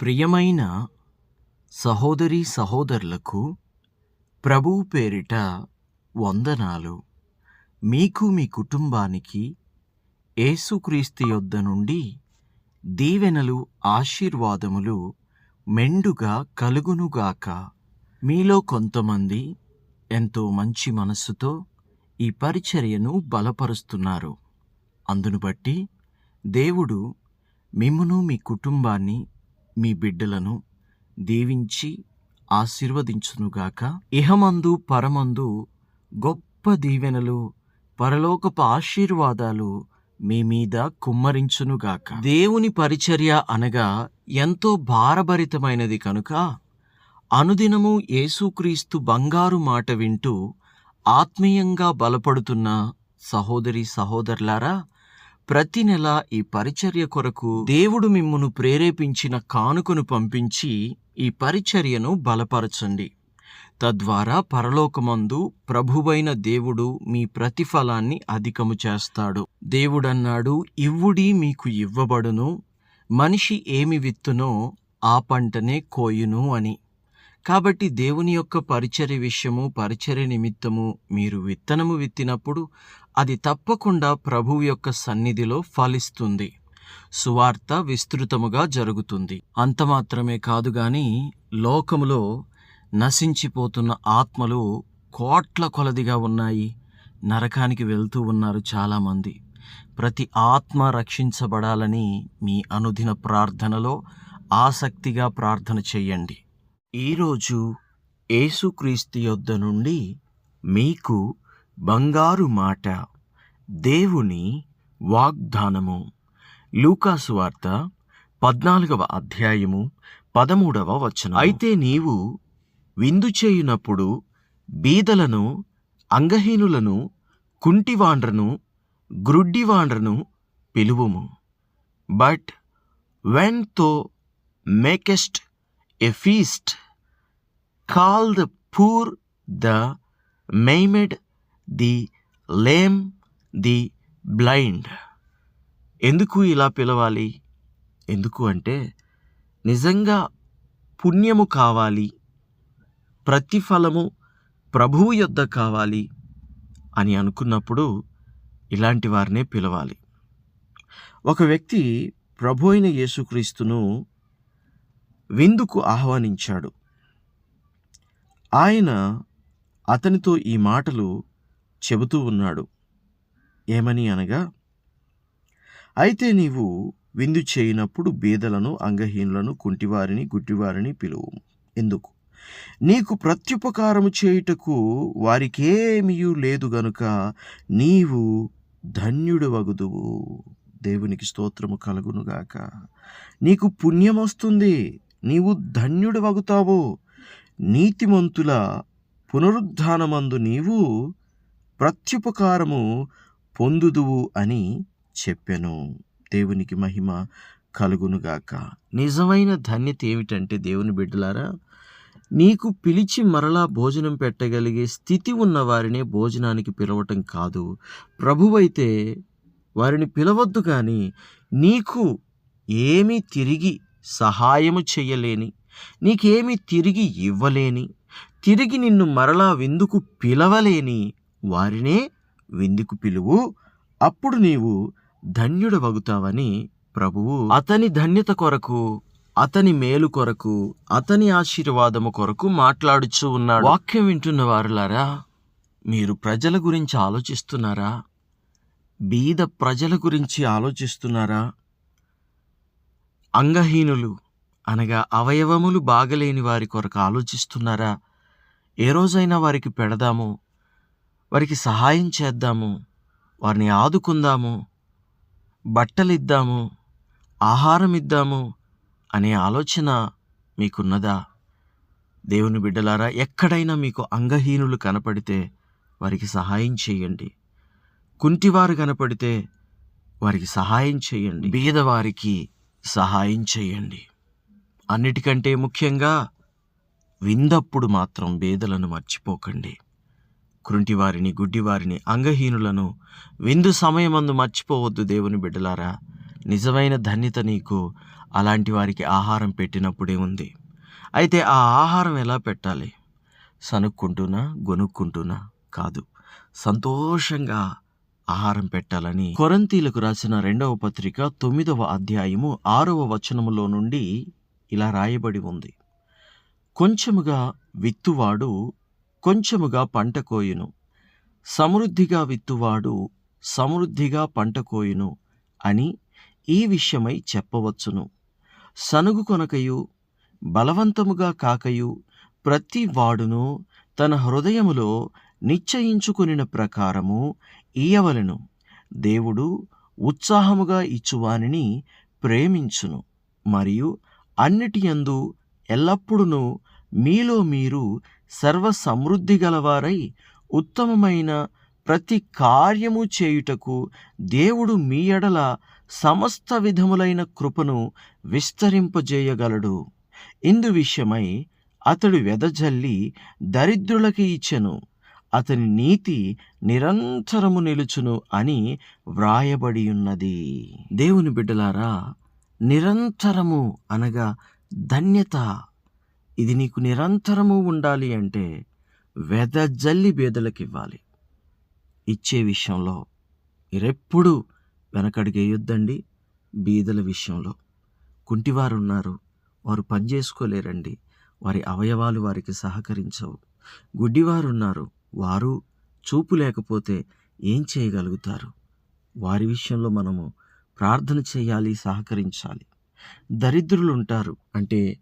ప్రియమైన సహోదరి సహోదరులకు ప్రభువు పేరిట వందనాలు. మీకు మీ కుటుంబానికి ఏసుక్రీస్తు యొద్ద నుండి దీవెనలు ఆశీర్వాదములు మెండుగా కలుగునుగాక. మీలో కొంతమంది ఎంతో మంచి మనస్సుతో ఈ పరిచర్యను బలపరుస్తున్నారు. అందును బట్టి దేవుడు మిమ్మును మీ కుటుంబాన్ని మీ బిడ్డలను దీవించి ఆశీర్వదించునుగాక. ఇహమందు పరమందు గొప్ప దీవెనలు పరలోకపు ఆశీర్వాదాలు మీ మీద కుమ్మరించునుగాక. దేవుని పరిచర్య అనగా ఎంతో భారభరితమైనది కనుక అనుదినము యేసుక్రీస్తు బంగారు మాట వింటూ ఆత్మీయంగా బలపడుతున్న సహోదరి సహోదరులారా ప్రతి నెల ఈ పరిచర్య కొరకు దేవుడు మిమ్మును ప్రేరేపించిన కానుకను పంపించి ఈ పరిచర్యను బలపరచండి. తద్వారా పరలోకమందు ప్రభువైన దేవుడు మీ ప్రతిఫలాన్ని అధికము చేస్తాడు. దేవుడన్నాడు ఇవ్వుడి మీకు ఇవ్వబడును. మనిషి ఏమి విత్తునో ఆ పంటనే కోయును అని. కాబట్టి దేవుని యొక్క పరిచర్య విషయము పరిచర్య నిమిత్తము మీరు విత్తనము విత్తినప్పుడు అది తప్పకుండా ప్రభువు యొక్క సన్నిధిలో ఫలిస్తుంది. సువార్త విస్తృతముగా జరుగుతుంది. అంత మాత్రమే కాదు గాని లోకములో నశించిపోతున్న ఆత్మలు కోట్ల కొలదిగా ఉన్నాయి. నరకానికి వెళ్తూ ఉన్నారు చాలామంది. ప్రతి ఆత్మ రక్షించబడాలని మీ అనుదిన ప్రార్థనలో ఆసక్తిగా ప్రార్థన చేయండి. ఈరోజు యేసుక్రీస్తు యొద్ద నుండి మీకు బంగారు మాట దేవుని వాగ్దానము. లూకాసు వార్త పద్నాలుగవ అధ్యాయము పదమూడవ వచనం అయితే నీవు విందు చేయునప్పుడు బీదలను అంగహీనులను కుంటివాండ్రను గ్రుడ్డివాండ్రను పిలువుము. But when thou makest a feast call the poor the maimed the lame the blind ఎందుకు ఇలా పిలవాలి? ఎందుకు అంటే నిజంగా పుణ్యము కావాలి ప్రతిఫలము ప్రభువు యొద్ద కావాలి అని అనుకున్నప్పుడు ఇలాంటి వారినే పిలవాలి. ఒక వ్యక్తి ప్రభు అయిన యేసుక్రీస్తును విందుకు ఆహ్వానించాడు. ఆయన అతనితో ఈ మాటలు చెబుతూ ఉన్నాడు. ఏమని అనగా అయితే నీవు విందు చేయనప్పుడు బీదలను అంగహీనులను కుంటివారిని గుడ్డివారిని పిలువు. ఎందుకు? నీకు ప్రత్యుపకారము చేయుటకు వారికేమీయూ లేదు గనుక నీవు ధన్యుడు వగుదువు దేవునికి స్తోత్రము కలుగునుగాక. నీకు పుణ్యం వస్తుంది నీవు ధన్యుడు వగుతావు నీతిమంతుల పునరుద్ధానమందు నీవు ప్రత్యుపకారము పొందుదువు అని చెప్పెను. దేవునికి మహిమ కలుగునుగాక. నిజమైన ధన్యత ఏమిటంటే దేవుని బిడ్డలారా నీకు పిలిచి మరలా భోజనం పెట్టగలిగే స్థితి ఉన్న వారినే భోజనానికి పిలవటం కాదు. ప్రభువైతే వారిని పిలవద్దు కానీ నీకు ఏమీ తిరిగి సహాయము చెయ్యలేని నీకేమీ తిరిగి ఇవ్వలేని తిరిగి నిన్ను మరలా విందుకు పిలవలేని వారినే విందుకు పిలువు. అప్పుడు నీవు ధన్యుడవగుతావని ప్రభువు అతని ధన్యత కొరకు అతని మేలు కొరకు అతని ఆశీర్వాదము కొరకు మాట్లాడుచు ఉన్నాడు. వాక్యం వింటున్న వారులారా మీరు ప్రజల గురించి ఆలోచిస్తున్నారా? బీద ప్రజల గురించి ఆలోచిస్తున్నారా? అంగహీనులు అనగా అవయవములు బాగలేని వారి కొరకు ఆలోచిస్తున్నారా? ఏ రోజైనా వారికి పెడదాము వారికి సహాయం చేద్దాము వారిని ఆదుకుందాము బట్టలిద్దాము ఆహారం ఇద్దాము అనే ఆలోచన మీకున్నదా? దేవుని బిడ్డలారా ఎక్కడైనా మీకు అంగహీనులు కనపడితే వారికి సహాయం చేయండి. కుంటివారు కనపడితే వారికి సహాయం చేయండి. బీదవారికి సహాయం చేయండి. అన్నిటికంటే ముఖ్యంగా విందప్పుడు మాత్రం బేదలను మర్చిపోకండి. కృంటివారిని గుడ్డివారిని అంగహీనులను విందు సమయమందు మర్చిపోవద్దు దేవుని బిడ్డలారా. నిజమైన ధన్యత నీకు అలాంటి వారికి ఆహారం పెట్టినప్పుడే ఉంది. అయితే ఆ ఆహారం ఎలా పెట్టాలి? సనుక్కుంటున్నా గొనుక్కుంటున్నా కాదు. సంతోషంగా ఆహారం పెట్టాలని కొరంతీలకు రాసిన రెండవ పత్రిక తొమ్మిదవ అధ్యాయము ఆరవ వచనములో నుండి ఇలా రాయబడి ఉంది. కొంచెముగా విత్తువాడు కొంచెముగా పంట కోయును. సమృద్ధిగా విత్తువాడు సమృద్ధిగా పంట కోయును అని ఈ విషయమై చెప్పవచ్చును. సనుగు కొనకయు బలవంతముగా కాకయు ప్రతి వాడును తన హృదయములో నిశ్చయించుకుని ప్రకారము ఇయ్యవలెను దేవుడు ఉత్సాహముగా ఇచ్చువానిని ప్రేమించును. మరియు అన్నిటి యందు ఎల్లప్పుడూ మీలో మీరు సర్వ సమృద్ధి గలవారై ఉత్తమమైన ప్రతి కార్యము చేయుటకు దేవుడు మీ ఎడల సమస్త విధములైన కృపను విస్తరింపజేయగలడు. ఇందు విషయమై అతడు వెదజల్లి దరిద్రులకి ఇచ్చెను. అతని నీతి నిరంతరము నిలుచును అని వ్రాయబడి ఉన్నది. దేవుని బిడ్డలారా నిరంతరము అనగా ధన్యత. ఇది నీకు నిరంతరము ఉండాలి అంటే వెదజల్లి బేదలకు ఇవ్వాలి ఇచ్చే విషయంలో మీరెప్పుడు వెనకడిగేయొద్దండి బీదల విషయంలో. కుంటివారు ఉన్నారు వారు పనిచేసుకోలేరండి వారి అవయవాలు వారికి సహకరించవు. గుడ్డివారు ఉన్నారు వారు చూపు లేకపోతే ఏం చేయగలుగుతారు? వారి విషయంలో మనము ప్రార్థన చేయాలి సహకరించాలి. దరిద్రులు ఉంటారు అంటే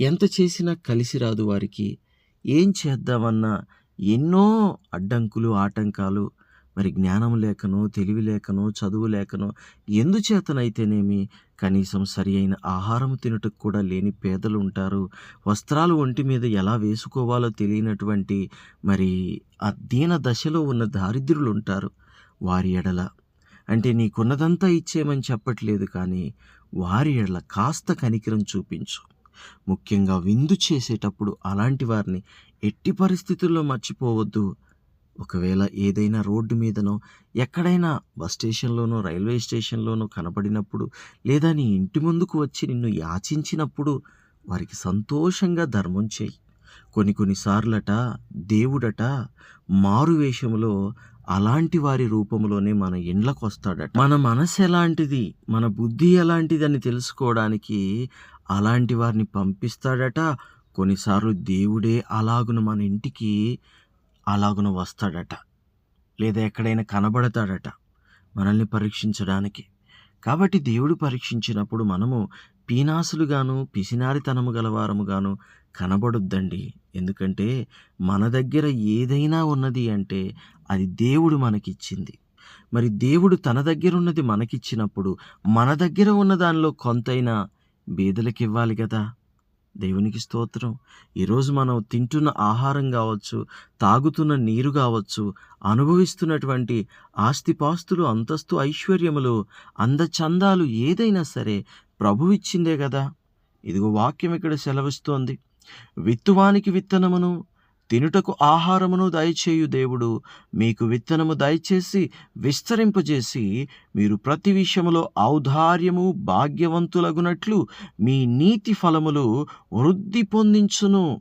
ఎంత చేసినా కలిసి రాదు వారికి. ఏం చేద్దామన్నా ఎన్నో అడ్డంకులు ఆటంకాలు మరి జ్ఞానం లేకనో తెలివి లేకనో చదువు లేకనో ఎందుచేతనైతేనేమి? కనీసం సరి అయిన ఆహారం తినటకు కూడా లేని పేదలు ఉంటారు. వస్త్రాలు ఒంటి మీద ఎలా వేసుకోవాలో తెలియనటువంటి మరి ఆ దీన దశలో ఉన్న దారిద్రులు ఉంటారు. వారి ఎడల. అంటే నీకున్నదంతా ఇచ్చేయమని చెప్పట్లేదు కానీ వారి ఎడల కాస్త కనికరం చూపించు. ముఖ్యంగా విందు చేసేటప్పుడు అలాంటి వారిని ఎట్టి పరిస్థితుల్లో మర్చిపోవద్దు. ఒకవేళ ఏదైనా రోడ్డు మీదనో ఎక్కడైనా బస్ స్టేషన్లోనో రైల్వే స్టేషన్లోనో కనపడినప్పుడు లేదా నీ ఇంటి ముందుకు వచ్చి నిన్ను యాచించినప్పుడు వారికి సంతోషంగా ధర్మం చేయి. కొన్ని కొన్నిసార్లట దేవుడట మారు వేషములో అలాంటి వారి రూపంలోనే మన ఇండ్లకు వస్తాడట. మన మనసు ఎలాంటిది? మన బుద్ధి ఎలాంటిది అని తెలుసుకోవడానికి అలాంటి వారిని పంపిస్తాడట. కొన్నిసార్లు దేవుడే అలాగున మన ఇంటికి అలాగున వస్తాడట. లేదా ఎక్కడైనా కనబడతాడట మనల్ని పరీక్షించడానికి. కాబట్టి దేవుడు పరీక్షించినప్పుడు మనము పీనాసులుగాను పిసినారితనము గలవారముగాను కనబడొద్దండి. ఎందుకంటే మన దగ్గర ఏదైనా ఉన్నది అంటే అది దేవుడు మనకిచ్చింది. మరి దేవుడు తన దగ్గర ఉన్నది మనకిచ్చినప్పుడు మన దగ్గర ఉన్న దానిలో కొంతైనా బీదలకివ్వాలి కదా? దేవునికి స్తోత్రం. ఈరోజు మనం తింటున్న ఆహారం కావచ్చు తాగుతున్న నీరు కావచ్చు అనుభవిస్తున్నటువంటి ఆస్తిపాస్తులు అంతస్తు ఐశ్వర్యములు అందచందాలు ఏదైనా సరే ప్రభు ఇచ్చిందే కదా. ఇదిగో వాక్యం ఇక్కడ సెలవిస్తోంది. విత్తువానికి విత్తనమును తినుటకు ఆహారమును దయచేయు దేవుడు. మీకు విత్తనము దయచేసి విస్తరింపజేసి మీరు ప్రతి విషయములో ఔదార్యము భాగ్యవంతులగునట్లు మీ నీతి ఫలములు వృద్ధి పొందించును.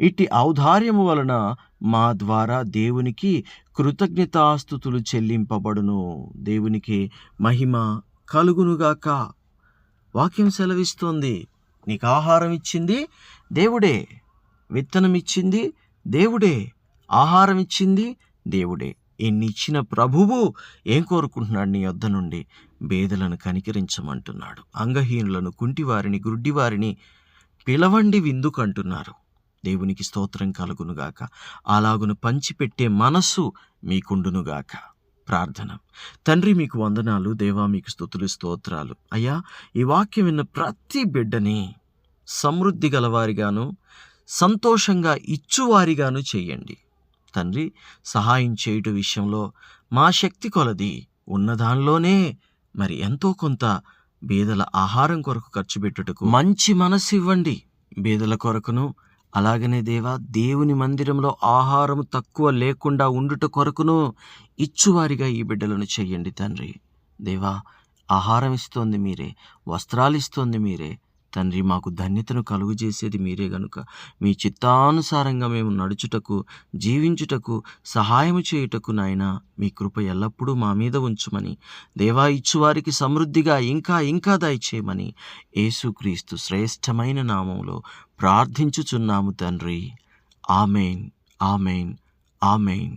ఇట్టి ఔదార్యము వలన మా ద్వారా దేవునికి కృతజ్ఞతాస్థుతులు చెల్లింపబడును. దేవునికి మహిమ కలుగునుగాక. వాక్యం సెలవిస్తోంది. నీకు ఆహారం ఇచ్చింది దేవుడే. విత్తనం ఇచ్చింది దేవుడే ఆహారం ఇచ్చింది దేవుడే. ఎన్నిచ్చిన ప్రభువు ఏం కోరుకుంటున్నాడు నీ వద్ద నుండి? బేదలను కనికరించమంటున్నాడు. అంగహీనులను కుంటివారిని గుడ్డివారిని పిలవండి విందుకంటున్నారు. దేవునికి స్తోత్రం కలుగునుగాక. అలాగును పంచిపెట్టే మనస్సు మీకుండునుగాక. ప్రార్థన. తండ్రి మీకు వందనాలు. దేవా మీకు స్థుతులు స్తోత్రాలు. అయ్యా ఈ వాక్యం విన్న ప్రతి బిడ్డని సమృద్ధి గలవారిగాను సంతోషంగా ఇచ్చువారిగాను చేయండి. తండ్రి సహాయం చేయుట విషయంలో మా శక్తి కొలది. ఉన్నదానిలోనే మరి ఎంతో కొంత బీదల ఆహారం కొరకు ఖర్చు పెట్టుటకు మంచి మనసు ఇవ్వండి. బీదల కొరకును అలాగనే దేవా దేవుని మందిరంలో ఆహారం తక్కువ లేకుండా ఉండుట కొరకును ఇచ్చువారిగా ఈ బిడ్డలను చెయ్యండి తండ్రి. దేవా ఆహారం ఇస్తోంది మీరే వస్త్రాలు ఇస్తోంది మీరే తండ్రి మాకు ధన్యతను కలుగు చేసేది మీరే గనుక. మీ చిత్తానుసారంగా మేము నడుచుటకు జీవించుటకు సహాయము చేయుటకు నాయన మీ కృప ఎల్లప్పుడూ మా మీద ఉంచుమని. దేవా ఇచ్చువారికి సమృద్ధిగా ఇంకా ఇంకా దయచేయమని. యేసుక్రీస్తు శ్రేష్టమైన నామంలో ప్రార్థించుచున్నాము తండ్రి. ఆమెన్ ఆమెన్ ఆమెన్.